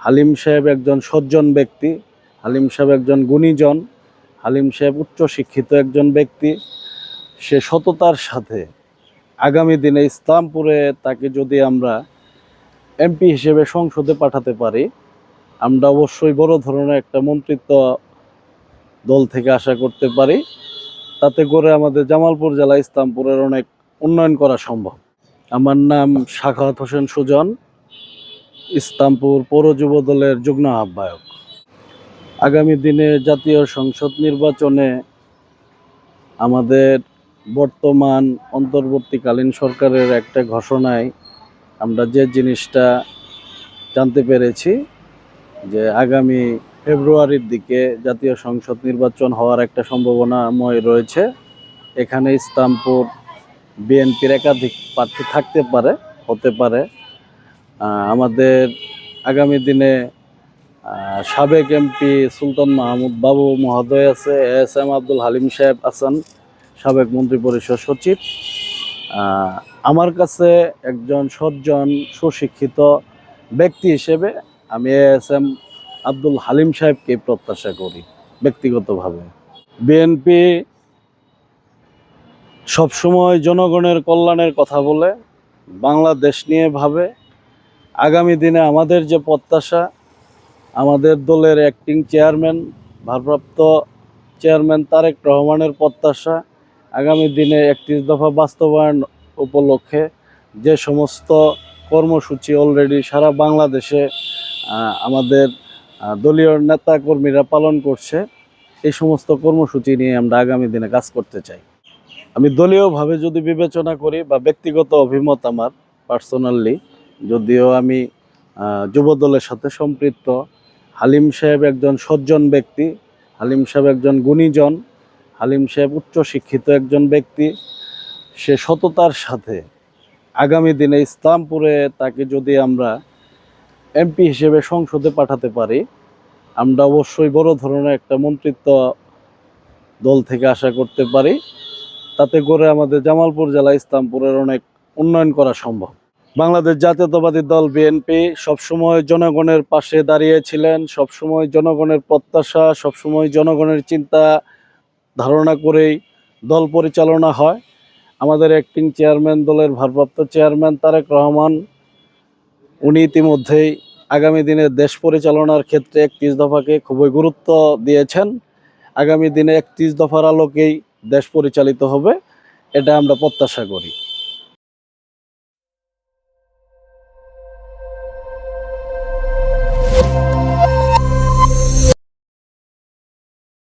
হালিম সাহেব একজন সজ্জন ব্যক্তি, হালিম সাহেব একজন গুণীজন, হালিম সাহেব উচ্চ শিক্ষিত একজন ব্যক্তি। সে সততার সাথে আগামী দিনে ইসলামপুরে তাকে যদি আমরা এমপি হিসেবে সংসদে পাঠাতে পারি, আমরা অবশ্যই বড় ধরনের একটা মন্ত্রিত্ব দল থেকে আশা করতে পারি। তাতে করে আমাদের জামালপুর জেলা ইসলামপুরের অনেক উন্নয়ন করা সম্ভব। আমার নাম শাখাত হোসেন সুজন। ইসলামপুর পৌর যুব দলের যুগ্ম আহ্বায়ক। আগামী দিনে জাতীয় সংসদ নির্বাচনে আমাদের বর্তমান অন্তর্বর্তীকালীন সরকারের একটা ঘোষণায় আমরা যে জিনিসটা জানতে পেরেছি, যে আগামী ফেব্রুয়ারির দিকে জাতীয় সংসদ নির্বাচন হওয়ার একটা সম্ভাবনাময় রয়েছে। এখানে ইসলামপুর বিএনপির একাধিক প্রার্থী থাকতে পারে, হতে পারে। আমাদের আগামী দিনে সাবেক এমপি সুলতান মাহমুদ বাবু মহোদয় আছে এস এম আব্দুল হালিম সাহেব আছেন, সাবেক মন্ত্রী পরিষদ সচিব। আমার কাছে একজন সজ্জন, সুশিক্ষিত ব্যক্তি হিসেবে আমি এস এম আব্দুল হালিম সাহেবকে প্রত্যাশা করি, ব্যক্তিগতভাবে। বিএনপি সবসময় জনগণের কল্যাণের কথা বলে, বাংলাদেশ নিয়ে ভাবে আগামী দিনে আমাদের যে প্রত্যাশা, আমাদের দলের অ্যাক্টিং চেয়ারম্যান ভারপ্রাপ্ত চেয়ারম্যান তারেক রহমানের প্রত্যাশা, আগামী দিনে একত্রিশ দফা বাস্তবায়ন উপলক্ষে যে সমস্ত কর্মসূচি অলরেডি সারা বাংলাদেশে আমাদের দলীয় নেতা কর্মীরা পালন করছে, এই সমস্ত কর্মসূচি নিয়ে আমরা আগামী দিনে কাজ করতে চাই। আমি দলীয়ভাবে যদি বিবেচনা করি বা ব্যক্তিগত অভিমত আমার পার্সোনালি যদিও আমি আহ, যুব দলের সাথে সম্পৃক্ত। হালিম সাহেব একজন সজ্জন ব্যক্তি হালিম সাহেব একজন গুণীজন হালিম সাহেব উচ্চশিক্ষিত একজন ব্যক্তি। সে সততার সাথে আগামী দিনে ইসলামপুরে তাকে যদি আমরা এমপি হিসেবে সংসদে পাঠাতে পারি আমরা অবশ্যই বড় ধরনের একটা মন্ত্রিত্ব দল থেকে আশা করতে পারি। তাতে করে আমাদের জামালপুর জেলা ইসলামপুরের অনেক উন্নয়ন করা সম্ভব। বাংলাদেশ জাতীয়তাবাদী দল বিএনপি সবসময় জনগণের পাশে দাঁড়িয়েছিলেন, সবসময় জনগণের প্রত্যাশা, সবসময় জনগণের চিন্তা ধারণা করেই দল পরিচালনা হয়। আমাদের অ্যাক্টিং চেয়ারম্যান দলের ভারপ্রাপ্ত চেয়ারম্যান তারেক রহমান, উনি ইতিমধ্যেই আগামী দিনে দেশ পরিচালনার ক্ষেত্রে একত্রিশ দফাকে খুবই গুরুত্ব দিয়েছেন। আগামী দিনে একত্রিশ দফার আলোকেই দেশ পরিচালিত হবে, এটা আমরা প্রত্যাশা করি।